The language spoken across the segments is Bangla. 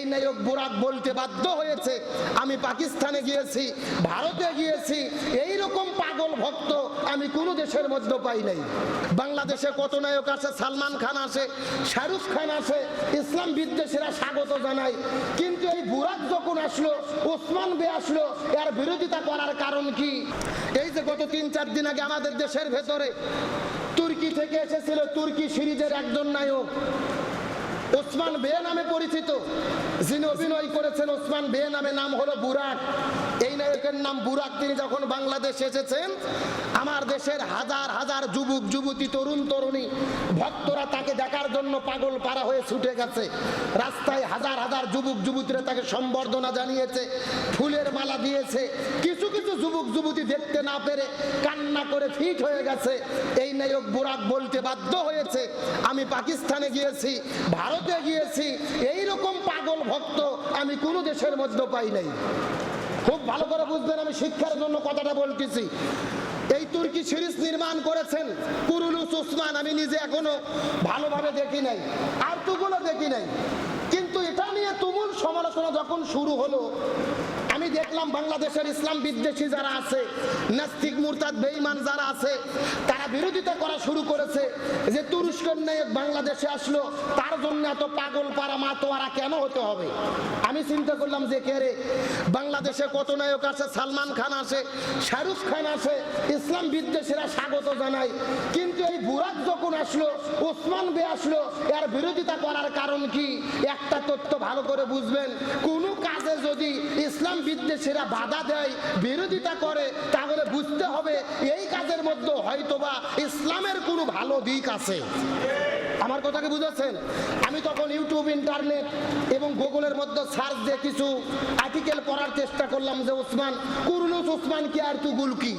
এই নায়ক বুরাক বলতে বাধ্য হয়েছে, আমি পাকিস্তানে গিয়েছি, ভারতে গিয়েছি এই রকম পাগল ভক্ত আমি কোনো দেশের মধ্যে পাই নাই। বাংলাদেশে কত নায়ক আছে? সালমান খান আছে, শাহরুখ খান আছে, ইসলাম বিদ্বেষীরা স্বাগত জানায়। কিন্তু এই বুরাক যখন আসলো, ওসমান বে আসলো, এর বিরোধিতা করার কারণ কি? এই যে গত তিন চার দিন আগে আমাদের দেশের ভেতরে তুর্কি থেকে এসেছিল তুর্কি সিরিজের একজন নায়ক। ওসমান বে নামে পরিচিত। যিনি অভিনয় করেছেন, ওসমান বে নামে নাম হলো বুরাক। এই নায়কের নাম বুরাক। তিনি যখন বাংলাদেশ এসেছেন, আমার দেশের হাজার হাজার যুবক, যুবতী, তরুণ, তরুণী, ভক্তরা তাকে দেখার জন্য পাগল পাড়া হয়ে ছুটে গেছে। রাস্তায় হাজার হাজার যুবক, যুবতীরা তাকে সম্বর্ধনা জানিয়েছে, ফুলের মালা দিয়েছে। কিছু কিছু যুবক, যুবতী দেখতে না পেরে কান্না করে ফিট হয়ে গেছে। এই নায়ক বুরাক বলতে বাধ্য হয়েছে, আমি পাকিস্তানে গিয়েছি, ভারতে গিয়েছি এই রকম পাগল ভক্ত আমি কোনো দেশের মধ্যে পাই নাই। খুব ভালো করে বুঝবেন, আমি শিক্ষার জন্য কথাটা বলতেছি। এই তুর্কি সিরিজ নির্মাণ করেছেন কুরুলুস উসমান, আমি নিজে এখনও ভালোভাবে দেখি নাই, আর তুগুলো দেখি নাই। কিন্তু এটা নিয়ে তুমুল সমালোচনা যখন শুরু হলো দেখলাম বাংলাদেশের ইসলাম বিদ্বেষী যারা আছে, নাস্তিক, মুরতাদ, বেঈমান যারা আছে, তারা বিরোধিতা করা শুরু করেছে যে তুরস্কের নায়ক বাংলাদেশে আসলো, তার জন্য এত পাগল পাড়া মাতোয়ারা কেন হতে হবে? আমি চিন্তা করলাম যে কে রে? বাংলাদেশে কত নায়ক আছে সালমান খান আসে, শাহরুখ খান আসে, ইসলাম বিদ্বেষীরা স্বাগত জানায়। কিন্তু এই বুরাক যখন আসলো, ওসমান বে আসলো, এর বিরোধিতা করার কারণ কি? একটা তথ্য ভালো করে বুঝবেন। কোন কাজে যদি ইসলাম বিদ্বেষীরা বাধা দেয়, বিরোধিতা করে, তাহলে বুঝতে হবে এই কাজের মধ্যে হয়তোবা ইসলামের কোনো ভালো দিক আছে। আমার কথাকে বুঝেছেন? আমি তখন ইউটিউব, ইন্টারনেট এবং গুগলের মধ্যে সার্চ দিয়ে কিছু আর্টিকেল পড়ার চেষ্টা করলাম যে, ওসমান কুরুলুস ওসমান কি আর তুগুল কি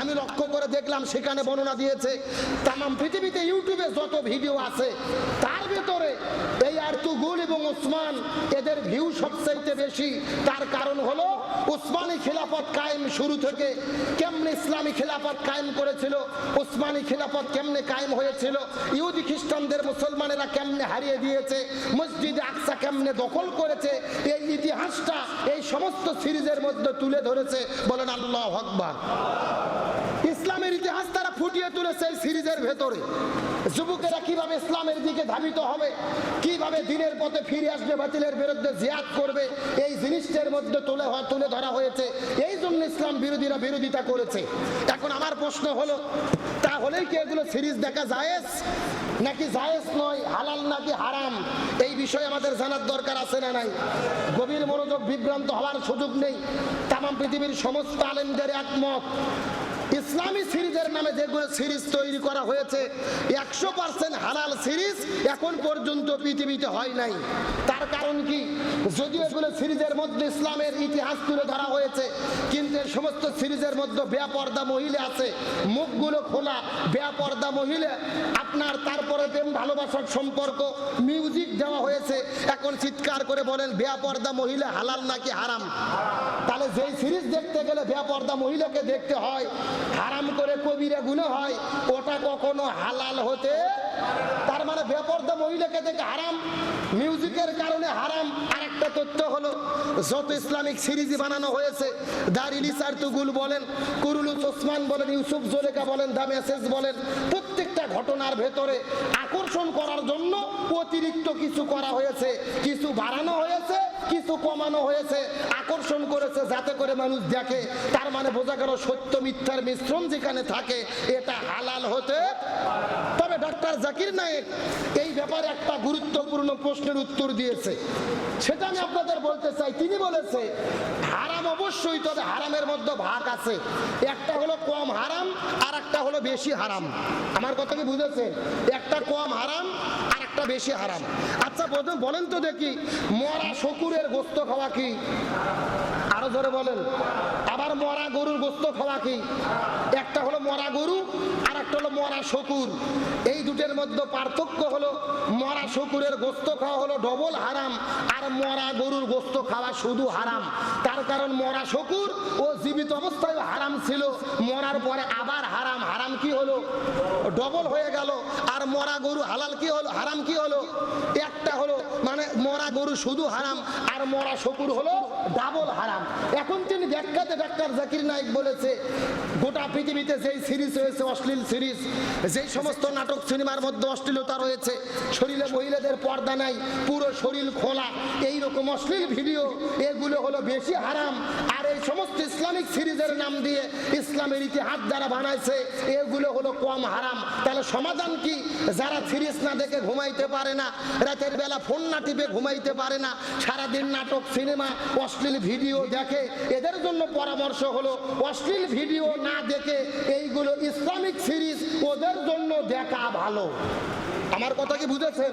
আমি লক্ষ্য করে দেখলাম সেখানে বর্ণনা দিয়েছে, তামাম পৃথিবীতে ইউটিউবে যত ভিডিও আছে, তার ভেতরে এই আর্তুগুল এবং ওসমান এদের ভিউ সবচাইতে বেশি। তার কারণ হলো উসমানী খিলাফত কায়েম শুরু থেকে কেমনে ইসলামী খিলাফত কায়েম করেছিল উসমানী খিলাফত কেমনে কায়েম হয়েছিল, ইহুদি খ্রিস্টানদের মুসলমানেরা কেমনে হারিয়ে দিয়েছে, মসজিদে আকসা কেমনে দখল করেছে, এই ইতিহাসটা এই সমস্ত সিরিজের মধ্যে তুলে ধরেছে। বলেন আল্লাহ তারা ফুটিয়ে তুলেছে এই সিরিজের ভেতরে। যুবকেরা কীভাবে ইসলামের দিকে ধাবিত হবে, কীভাবে দিনের পথে ফিরে আসবে, বাতিলের বিরুদ্ধে জিয়াদ করবে, এই জিনিসটার মধ্যে তুলে তুলে ধরা হয়েছে। এই জন্য ইসলাম বিরোধীরা বিরোধিতা করেছে। এখন আমার প্রশ্ন হলো, তাহলেই কি এগুলো সিরিজ দেখা জায়েজ? নাকি জায়েজ নয়, হালাল নাকি হারাম? এই বিষয়ে আমাদের জানার দরকার আছে না নাই? গভীর মনোযোগ বিভ্রান্ত হওয়ার সুযোগ নেই। তাম পৃথিবীর সমস্ত আলেমদের একমত ইসলামী সিরিজের নামে যেগুলো সিরিজ তৈরি করা হয়েছে, একশো পার্সেন্ট হালাল সিরিজ এখন পর্যন্ত পৃথিবীতে হয় নাই। তার কারণ কি? যদিও এগুলো সিরিজের মধ্যে ইসলামের ইতিহাস তুলে ধরা হয়েছে, কিন্তু এই সমস্ত সিরিজের মধ্যে বেপর্দা মহিলা আছে, মুখগুলো খোলা, বেপর্দা মহিলা আপনার তারপরে প্রেম ভালোবাসার সম্পর্ক মিউজিক দেওয়া হয়েছে, এখন চিৎকার করে বলেন বেপর্দা মহিলা হালাল নাকি হারাম? তাহলে যেই সিরিজ দেখতে গেলে বেপর্দা মহিলাকে দেখতে হয়, হারাম করে কবিরা গুণে হয়, ওটা কখনো হালাল হতে, তার মানে বেপর্দা মহিলাকে দেখে হারাম মিউজিকের কারণে হারাম। আরেকটা তথ্য হলো, যত ইসলামিক সিরিজ বানানো হয়েছে দারিলি সার্তুগুল বলেন, কুরুলু ওসমান বলেন, ইউসুফ জোলেকা বলেন দা মেসেজ বলেন, প্রত্যেকটা ঘটনার ভেতরে আকর্ষণ করার জন্য অতিরিক্ত কিছু করা হয়েছে কিছু বাড়ানো হয়েছে। কিছু কমানো হয়েছে, আকর্ষণ করেছে যাতে করে মানুষ দেখে। তার মানে বোঝা গেল সত্য মিথ্যার মিশ্রণ যেখানে থাকে, এটা হালাল হতে তবে ডক্টর জাকির নায়েক এই ব্যাপারে একটা গুরুত্বপূর্ণ প্রশ্নের উত্তর দিয়েছে। সেটা আমি আপনাদের বলতে চাই। তিনি বলেছে, হারাম অবশ্যই, তবে হারামের মধ্যে ভাগ আছে। একটা হলো কম হারাম, আর একটা হলো বেশি হারাম। আমার কথা কি বুঝেছেন? একটা কম হারাম, আর একটা বেশি হারাম। আচ্ছা বলেন তো দেখি, মরা শকুরের গোস্ত খাওয়া কি? আরও জোরে বলেন। আবার মরা গরুর গোস্ত খাওয়া কি? একটা হলো মরা গরু আর একটা হলো মরা শকুর এই দুটের মধ্যে পার্থক্য হলো, মরা শকুরের গোস্ত খাওয়া হলো ডবল হারাম, আর মরা গরুর গোস্ত খাওয়া শুধু হারাম। তার কারণ মরা শকুর ও জীবিত অবস্থায় হারাম ছিল, মরার পরে আবার হারাম। হারাম কি হলো? ডবল হয়ে গেল, আর মরা গরু হালাল কি হলো? হারাম কি হলো? একটা গরু শুধু হারাম, আর মরা শকুর হলো ডাবল হারাম। এখন তিনি ব্যাখ্যাতে ডাক্তার জাকির নাইক বলেছে, গোটা পৃথিবীতে যেই সিরিজ হয়েছে অশ্লীল সিরিজ, যেই সমস্ত নাটক সিনেমার মধ্যে অশ্লীলতা রয়েছে, শরীরে মহিলাদের পর্দা নাই, পুরো শরীর খোলা এই রকম অশ্লীল ভিডিও, এগুলো হলো বেশি হারাম। আর এই সমস্ত ইসলামিক সিরিজের নাম দিয়ে ইসলামের ইতিহাস যারা বানাইছে, এগুলো হলো কম হারাম। তাহলে সমাধান কি? যারা সিরিজ না দেখে ঘুমাইতে পারে না, রাতের বেলা ফোন না টিপে ঘুমাইতে পারে না। সারাদিন নাটক, সিনেমা, অশ্লীল ভিডিও দেখে। এদের জন্য পরামর্শ হলো, অশ্লীল ভিডিও না দেখে এইগুলো ইসলামিক সিরিজ ওদের জন্য দেখা ভালো। আমার কথা কি বুঝেছেন?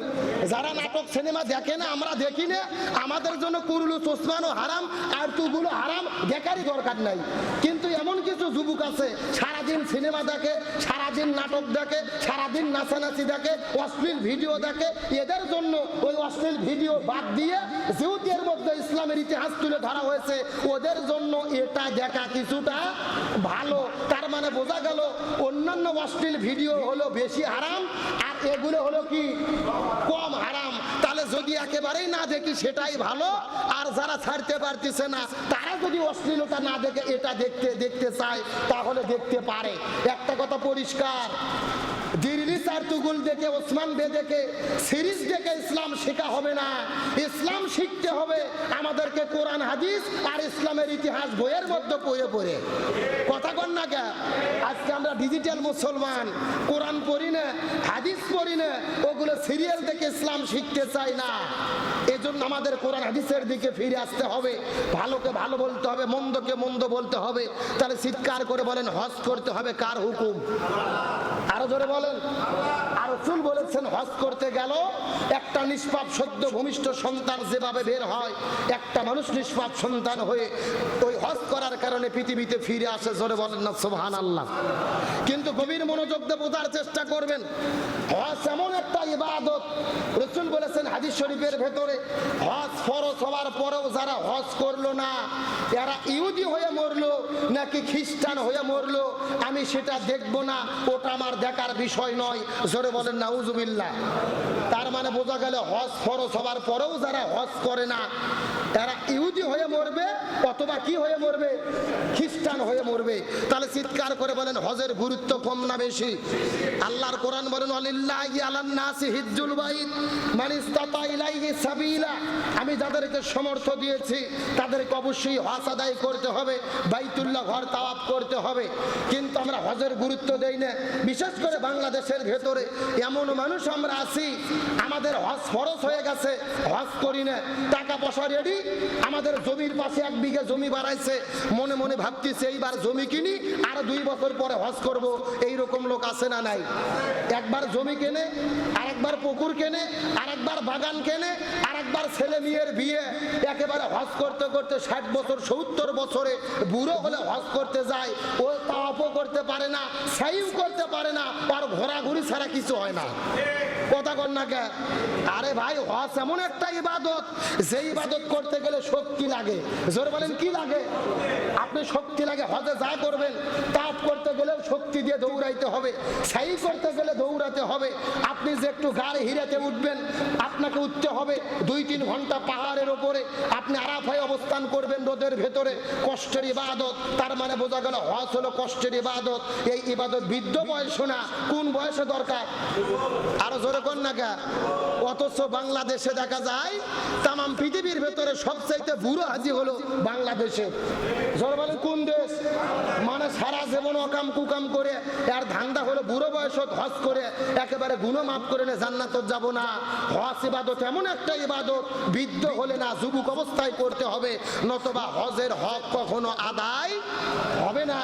যারা নাটক সিনেমা দেখে না, আমরা দেখি না। আমাদের জন্য কুরুলু চোসমানো হারাম, আর তুগুলো হারাম দেখারই দরকার নাই। কিন্তু এমন কিছু যুবক আছে, সারাদিন সিনেমা দেখে, সারাদিন নাটক দেখে, সারাদিন নাচানাচি দেখে, অশ্লীল ভিডিও দেখে, এদের জন্য ওই অশ্লীল ভিডিও বাদ দিয়ে যেহেতু এর মধ্যে ইসলামের ইতিহাস তুলে ধরা হয়েছে। ওদের জন্য এটা দেখা কিছুটা ভালো। তার মানে বোঝা গেল, অন্যান্য অশ্লীল ভিডিও হলো বেশি হারাম, আর এগুলো হলো কি? কম হারাম। তাহলে যদি একেবারেই না দেখি সেটাই ভালো, আর যারা ছাড়তে পারতেছে না, তারা যদি অশ্লীলতা না দেখে এটা দেখতে দেখতে চায়, তাহলে দেখতে পারে। একটা কথা পরিষ্কার দিল্লি চার তুগুল দেখে, ওসমান বে দেখে, সিরিজ দেখে ইসলাম শেখা হবে না। ইসলাম শিখতে হবে আমাদেরকে কোরআন, হাদিস আর ইসলামের ইতিহাস বইয়ের মধ্যে পড়ে পড়ে। কথা কন না কে? আজকে আমরা ডিজিটাল মুসলমান, কোরআন পড়ি না, হাদিস পড়ি না, ওগুলো সিরিয়াল দেখে ইসলাম শিখতে চাই না। এজন্য আমাদের কোরআন হাদিসের দিকে ফিরে আসতে হবে। ভালোকে ভালো বলতে হবে, মন্দকে মন্দ বলতে হবে। তাহলে চিৎকার করে বলেন, হজ করতে হবে কার হুকুম? আরও জোরে বলেন। আর রসুল বলেছেন, হজ করতে গেল, একটা নিষ্পাপ সদ্য ভূমিষ্ঠ সন্তান যেভাবে বের হয়, একটা মানুষ নিষ্পাপ সন্তান হয়ে ওই হজ করার কারণে পৃথিবীতে ফিরে আসে, জোরে বলেন না সোহান আল্লাহ কিন্তু গভীর মনোযোগ দিয়ে বোঝার চেষ্টা করবেন, হজ এমন একটা ইবাদত। রসুল বলেছেন, হাদিস শরীফের ভেতরে হজ ফরজ হওয়ার পরেও যারা হজ করল না এরা ইহুদি হয়ে মরলো, নাকি খ্রিস্টান হয়ে মরলো, আমি সেটা দেখব না, ওটা আমার দেখার বিষয় নয়। জোরে বলেন, নাউজুবিল্লাহ। তার মানে বোঝা গেল, হজ ফরজ হওয়ার পরেও যারা হজ করে না এরা ইহুদি হয়ে মরবে, অথবা কি হয়ে মরবে? খ্রিস্টান হয়ে মরবে। তাহলে চিৎকার করে বলেন, হজের গুরুত্ব কম না বেশি? আল্লাহর কোরআন বলেন আলিল্লাহি আলান নাসি হিজ্জুল বাইত, মান ইসতাতা ইলাইহি আমি যাদেরকে সমর্থ দিয়েছি, তাদেরকে অবশ্যই আদায় করতে হবে, বাইতুল্লাহ ঘর তাওয়াফ করতে হবে। কিন্তু আমরা হজের গুরুত্ব দেই না। বিশেষ করে বাংলাদেশের ভেতরে এমন মানুষ আমরা আছি, আমাদের হজ হয়ে গেছে, হজ করি না। টাকা পয়সা রেডি আমাদের জমির পাশে এক বিঘা জমি বাড়াইছে। মনে মনে ভাবতেছে এইবার জমি কিনি, আর দুই বছর পরে হজ করব। এই রকম লোক আছে না নাই? একবার জমি কেনে, আরেকবার পুকুর কেনে, আরেকবার বাগান কেনে আরেকবার ছেলে মেয়ের বিয়ে একেবারে হজ করতে করতে ষাট বছর, সত্তর বছরে বুড়ো হলে হজ করতে যায়, ও তাপও করতে পারে না, সাইও করতে পারে না, আর ঘোরাঘুরি ছাড়া কিছু হয় না। কথা কর না কে আরে ভাই, হজ এমন একটা ইবাদত, যে ইবাদত করতে গেলে শক্তি লাগে। জোর বলেন, কি লাগে? আপনি শক্তি লাগে, হজে যা করবেন, তাপ করতে গেলেও শক্তি দিয়ে দৌড়াইতে হবে। সাই করতে গেলে দৌড়াতে হবে। আপনি যে একটু গাড়ি হিরাতে উঠবেন, আপনাকে উঠতে হবে দুই তিন ঘণ্টা পাহাড়ের ওপরে। আপনি আরাফায় অবস্থান করবেন রোদের ভেতরে, কষ্টের ইবাদত। তার মানে বোঝা গেল, হজ হলো কষ্টের ইবাদত। এই ইবাদত বৃদ্ধ বয়স না, কোন বয়সে দরকার? আরও জোরে কর না অথচ বাংলাদেশে দেখা যায় তাম পৃথিবীর ভেতরে সবচাইতে বুড়ো হাজি হলো বাংলাদেশে। কোন দেশ? মানে সারা জীবন অকাম কুকাম করে, আর ধান্দা হলো বুড়ো বয়স হজ করে, একেবারে গুণ মাফ করে নে, জান্নাত যাব না। হজ ইবাদত এমন একটা ইবাদত, বৃদ্ধ হলে না যুবক অবস্থায় করতে হবে, নতবা হজের হক কখনো আদায় হবে না।